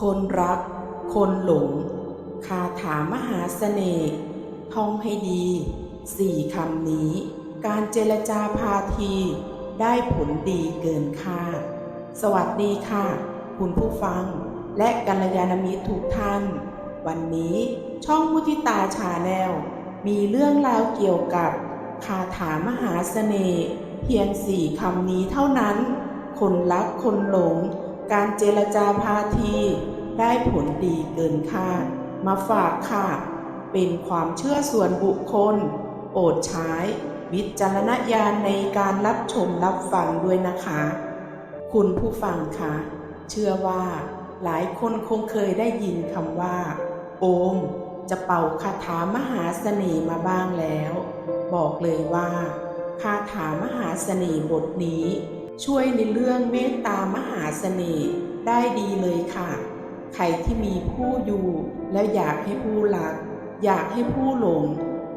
คนรัก คนหลง คาถามหาเสน่ห์ท่องให้ดีสี่คำนี้ การเจรจาพาที ได้ผลดีเกินคาดสวัสดีค่ะ คุณผู้ฟัง และกัลยาณมิตรทุกท่าน วันนี้ช่องมุทิตาชาแนลมีเรื่องราวเกี่ยวกับคาถามหาเสน่ห์เพียงสี่คำนี้เท่านั้น คนรักคนหลง การเจรจาพาทีได้ผลดีเกินคาด มาฝากค่ะ เป็นความเชื่อส่วนบุคคล โปรดใช้วิจารณญาณในการรับชมรับฟังด้วยนะคะ คุณผู้ฟังคะ เชื่อว่า หลายคนคงเคยได้ยินคำว่า โอม จะเป่าคาถามหาเสน่ห์มาบ้างแล้ว บอกเลยว่าคาถามหาเสน่ห์บทนี้ ช่วยในเรื่องเมตตามหาเสน่ห์ได้ดีเลยค่ะ ใครที่มีผู้อยู่ แล้วอยากให้ผู้รัก อยากให้ผู้หลง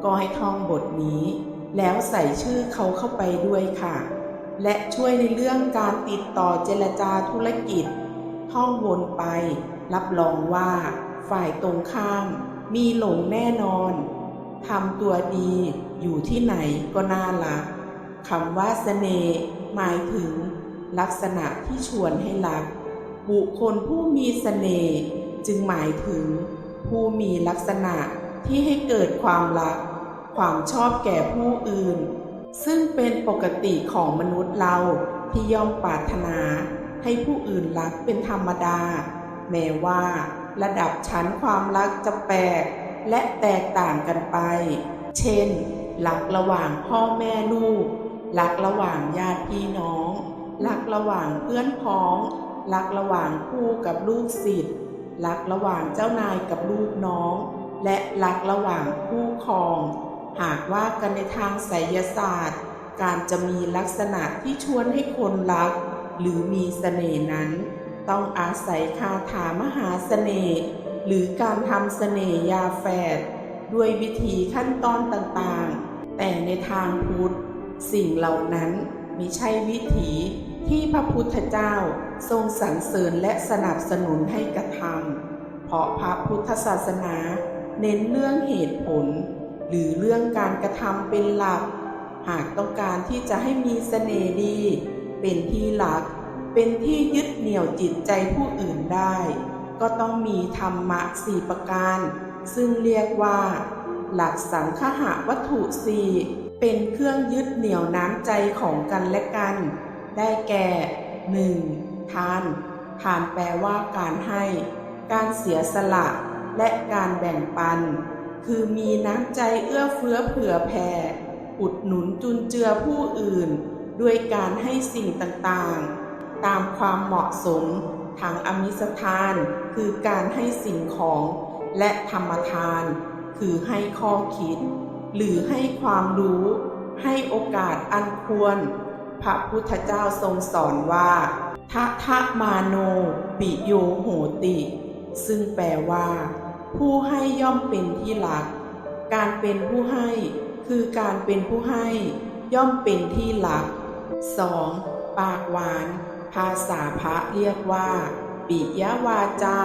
ก็ให้ท่องบทนี้ แล้วใส่ชื่อเขาเข้าไปด้วยค่ะ และช่วยในเรื่องการติดต่อเจรจาธุรกิจ ท่องวนไป รับรองว่า ฝ่ายตรงข้าม มีหลงแน่นอนทำตัวดีอยู่ที่ไหนก็น่ารัก คำว่าเสน่ห์หมายถึง ลักษณะที่ชวนให้รัก บุคคลผู้มีเสน่ห์จึงหมายถึง ผู้มีลักษณะที่ให้เกิดความรัก ความชอบแก่ผู้อื่น ซึ่งเป็นปกติของมนุษย์เราที่ย่อมปรารถนาให้ผู้อื่นรักเป็นธรรมดา แม้ว่า ระดับชั้นความรักจะแปลกและแตกต่างกันไป เช่นรักระหว่างพ่อแม่ลูก รักระหว่างญาติพี่น้อง รักระหว่างเพื่อนพ้อง รักระหว่างคู่กับลูกศิษย์รักระหว่างเจ้านายกับลูกน้อง และรักระหว่างคู่ครอง หากว่ากันในทางไสยศาสตร์ การจะมีลักษณะที่ชวนให้คนรัก หรือมีเสน่ห์นั้น ต้องอาศัยคาถามหาเสน่ห์หรือการทำเสน่ห์ยาแฝดด้วยวิธีขั้นตอนต่างๆ แต่ในทางพุทธ สิ่งเหล่านั้นไม่ใช่วิถีที่พระพุทธเจ้าทรงสรรเสริญและสนับสนุนให้กระทำเพราะพระพุทธศาสนาเน้นเรื่องเหตุผล หรือเรื่องการกระทำเป็นหลัก หากต้องการที่จะให้มีเสน่ห์ดี เป็นที่หลัก เป็นที่ยึดเหนี่ยวจิตใจผู้อื่นได้ ก็ต้องมีธรรมะสี่ประการ ซึ่งเรียกว่า หลักสังคหะวัตถุสี่ เป็นเครื่องยึดเหนี่ยวน้ำใจของกันและกัน ได้แก่ 1. ทาน ทานแปลว่าการให้ การเสียสละ และการแบ่งปัน คือมีน้ำใจเอื้อเฟื้อเผื่อแผ่ อุดหนุนจุนเจือผู้อื่น ด้วยการให้สิ่งต่างๆ ตามความเหมาะสมทางอมิสทาน คือการให้สิ่งของ และธรรมทาน คือให้ข้อคิด หรือให้ความรู้ ให้โอกาสอันควร พระพุทธเจ้าทรงสอนว่าทะทะมาโน ปิโยโหติ ซึ่งแปลว่า ผู้ให้ย่อมเป็นที่รัก การเป็นผู้ให้ คือการเป็นผู้ให้ ย่อมเป็นที่รัก 2. ปากหวาน ภาษาพระเรียกว่า ปิยวาจา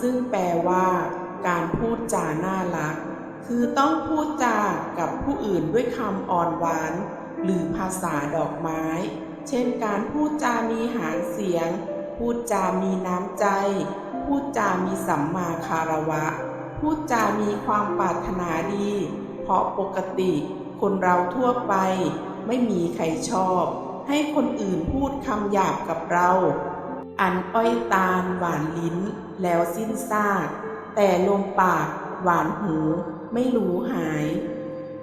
ซึ่งแปลว่า การพูดจาน่ารัก คือต้องพูดจากับผู้อื่นด้วยคำอ่อนหวาน หรือภาษาดอกไม้ เช่นการพูดจามีหางเสียง พูดจามีน้ำใจ พูดจามีสัมมาคารวะ พูดจามีความปรารถนาดี เพราะปกติคนเราทั่วไป ไม่มีใครชอบ ให้คนอื่นพูดคำหยาบกับเรา อันอ้อยตาลหวานลิ้นแล้วสิ้นซาก แต่ลมปากหวานหู ไม่รู้หาย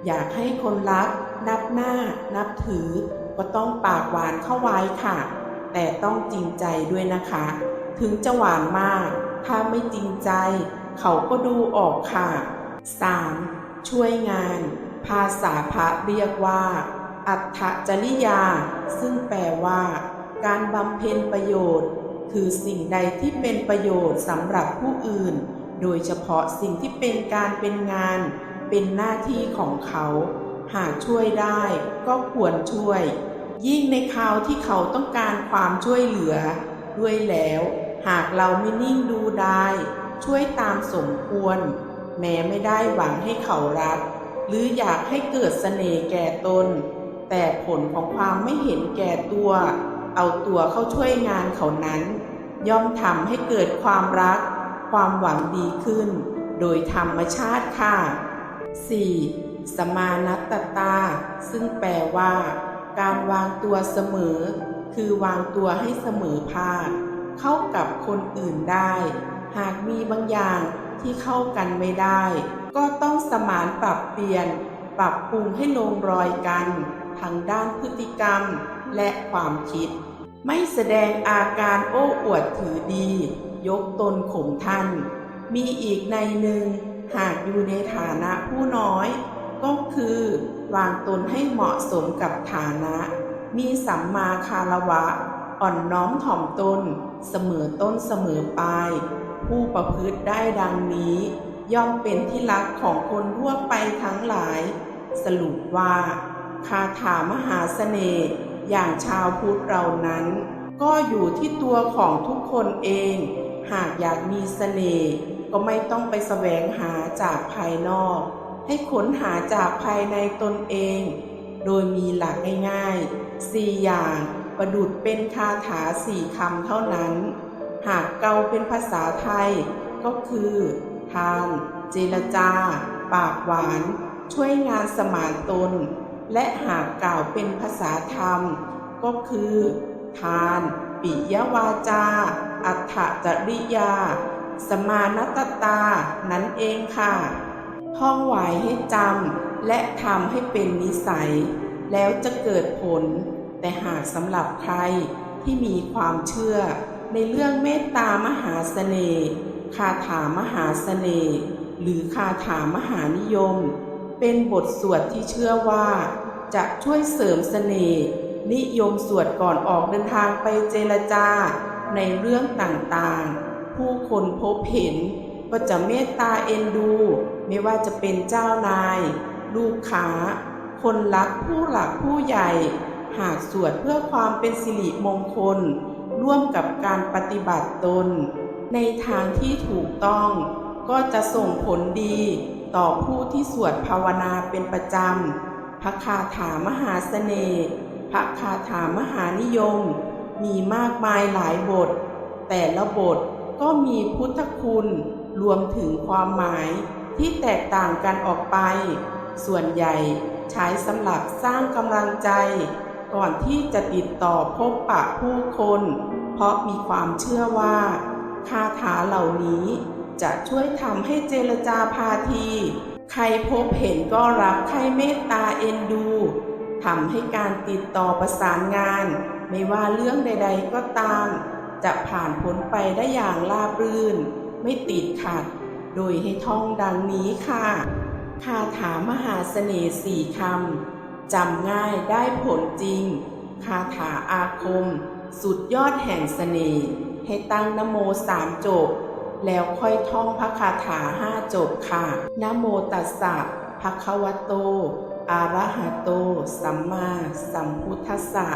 อยากให้คนรัก นับหน้า นับถือ ก็ต้องปากหวานเข้าไว้ค่ะ แต่ต้องจริงใจด้วยนะคะ ถึงจะหวานมาก ถ้าไม่จริงใจ เขาก็ดูออกค่ะ 3. ช่วยงาน ภาษาพระเรียกว่า อัตถจริยา ซึ่งแปลว่า การบำเพ็ญประโยชน์ คือสิ่งใดที่เป็นประโยชน์สำหรับผู้อื่น โดยเฉพาะสิ่งที่เป็นการเป็นงาน เป็นหน้าที่ของเขา หากช่วยได้ก็ควรช่วย ยิ่งในคราวที่เขาต้องการความช่วยเหลือ ด้วยแล้ว หากเราไม่นิ่งดูได้ ช่วยตามสมควร แม้ไม่ได้หวังให้เขารัก หรืออยากให้เกิดเสน่ห์แก่ตน แต่ผลของความไม่เห็นแก่ตัว เอาตัวเข้าช่วยงานเขานั้น ย่อมทำให้เกิดความรัก ความหวังดีขึ้น โดยธรรมชาติค่ะ 4. สมานัตตา ซึ่งแปลว่า การวางตัวเสมอ คือวางตัวให้เสมอภาค เข้ากับคนอื่นได้ หากมีบางอย่างที่เข้ากันไม่ได้ ก็ต้องสมานปรับเปลี่ยน ปรับปรุงให้ลงรอยกันทางด้านพฤติกรรมและความคิด ไม่แสดงอาการโอ้อวดถือดี ยกตนข่มท่าน มีอีกในหนึ่งหากอยู่ในฐานะผู้น้อย ก็คือวางตนให้เหมาะสมกับฐานะ มีสัมมาคารวะ อ่อนน้อมถ่อมตน เสมอต้นเสมอปลาย ผู้ประพฤติได้ดังนี้ ย่อมเป็นที่รักของคนทั่วไปทั้งหลาย สรุปว่า คาถามหาเสน่ห์อย่างชาวพุทธเรานั้น ก็อยู่ที่ตัวของทุกคนเอง หากอยากมีเสน่ห์ก็ไม่ต้องไปแสวงหาจากภายนอก ให้ค้นหาจากภายในตนเอง โดยมีหลักง่ายๆสี่อย่างประดุดเป็นคาถาสี่คำเท่านั้น หากเกาเป็นภาษาไทย ก็คือ ทาน เจรจา ปากหวาน ช่วยงานสมานตน และหากกล่าวเป็นภาษาธรรม ก็คือ ทาน ปิยวาจา อัฏฐจริยา สมานัตตา นั้นเองค่ะ ท่องไว้ให้จำและทำให้เป็นนิสัย แล้วจะเกิดผล แต่หากสำหรับใครที่มีความเชื่อ ในเรื่องเมตตามหาเสน่ห์คาถามหาเสน่ห์หรือคาถามหานิยม เป็นบทสวดที่เชื่อว่า จะช่วยเสริมเสน่ห์ นิยมสวดก่อนออกเดินทางไปเจรจา ในเรื่องต่างๆ ผู้คนพบเห็น ก็จะเมตตาเอ็นดู ไม่ว่าจะเป็นเจ้านาย ลูกค้า คนรักผู้หลักผู้ใหญ่ หากสวดเพื่อความเป็นสิริมงคล ร่วมกับการปฏิบัติตน ในทางที่ถูกต้องก็จะส่งผลดีต่อผู้ที่สวดภาวนาเป็นประจำพระคาถามหาเสน่ห์ พระคาถามหานิยม มีมากมายหลายบท แต่ละบทก็มีพุทธคุณรวมถึงความหมายที่แตกต่างกันออกไป ส่วนใหญ่ใช้สำหรับสร้างกำลังใจ ก่อนที่จะติดต่อพบปะผู้คน เพราะมีความเชื่อว่าคาถาเหล่านี้จะช่วยทำให้เจรจาพาที ใครพบเห็นก็รักใครเมตตาเอ็นดู ทำให้การติดต่อประสานงาน ไม่ว่าเรื่องใด ๆ ก็ตาม จะผ่านพ้นไปได้อย่างราบรื่น ไม่ติดขัด โดยให้ท่องดังนี้ค่ะคาถามหาเสน่ห์สี่คำจำง่ายได้ผลจริง คาถาอาคม สุดยอดแห่งเสน่ห์ให้ตั้งนโมสามจบ แล้วค่อยท่องพระคาถาห้าจบค่ะนโมตัสสะ ภะควโตอะระหะโต สัมมาสัมพุทธัสสะ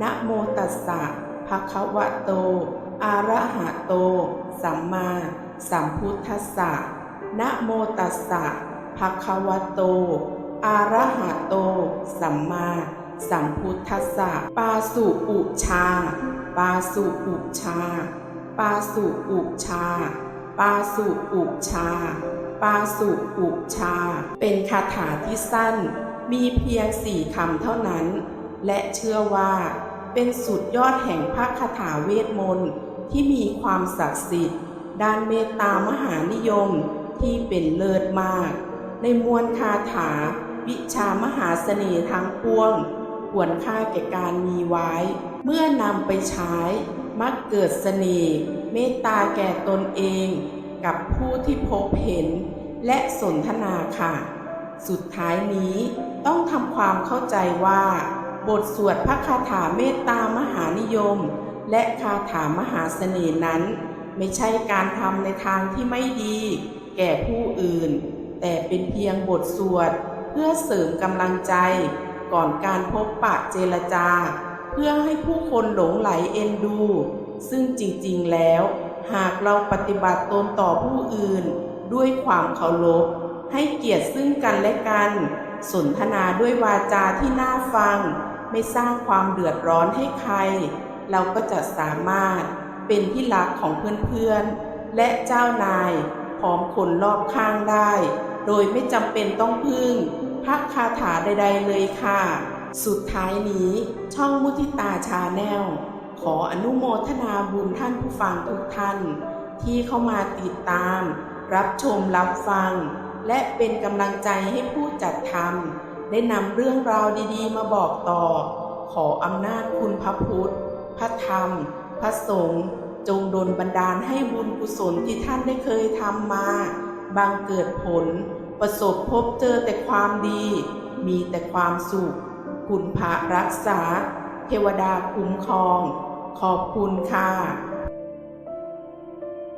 นะโมตัสสะภะควโตอะระหะโต สัมมาสัมพุทธัสสะ นะโมตัสสะภะควโตอะระหะโต สัมมาสัมพุทธัสสะ ปาสุอุชา ปาสุอุชา ปาสุอุชา ปาสุอุชา ปาสุอุชา เป็นคาถาที่สั้น มีเพียงสี่คำเท่านั้น และเชื่อว่า เป็นสุดยอดแห่งพระคาถาเวทมนต์ที่มีความศักดิ์สิทธิ์ ด้านเมตตามหานิยมที่เป็นเลิศมาก ในมวลคาถา วิชามหาเสน่ห์ทั้งปวงควรค่าแก่การมีไว้ เมื่อนำไปใช้ มักเกิดเสน่ห์เมตตาแก่ตนเอง กับผู้ที่พบเห็นและสนทนาค่ะ สุดท้ายนี้ต้องทำความเข้าใจว่า บทสวดพระคาถาเมตตามหานิยม และคาถามหาเสน่ห์นั้น ไม่ใช่การทำในทางที่ไม่ดี แก่ผู้อื่น แต่เป็นเพียงบทสวด เพื่อเสริมกำลังใจ ก่อนการพบปะเจรจา เพื่อให้ผู้คนหลงไหลเอ็นดู ซึ่งจริงๆแล้ว หากเราปฏิบัติตนต่อผู้อื่น ด้วยความเคารพ ให้เกียรติซึ่งกันและกัน สนทนาด้วยวาจาที่น่าฟัง ไม่สร้างความเดือดร้อนให้ใคร เราก็จะสามารถเป็นที่รักของเพื่อนๆ และเจ้านายพร้อมคนรอบข้างได้ โดยไม่จำเป็นต้องพึ่งพระคาถาใด ๆ เลยค่ะ สุดท้ายนี้ช่องมุทิตาชาแนล ขออนุโมทนาบุญท่านผู้ฟังทุกท่าน ที่เข้ามาติดตาม รับชมรับฟัง และเป็นกำลังใจให้ผู้จัดทำได้นำเรื่องราวดีๆ มาบอกต่อ ขออำนาจคุณพระพุทธ พระธรรม พระสงฆ์จงดลบันดาลให้บุญกุศลที่ท่านได้เคยทำมาบังเกิดผล ประสบพบเจอแต่ความดี มีแต่ความสุขคุณพระรักษา เทวดาคุ้มครอง ขอบคุณค่ะ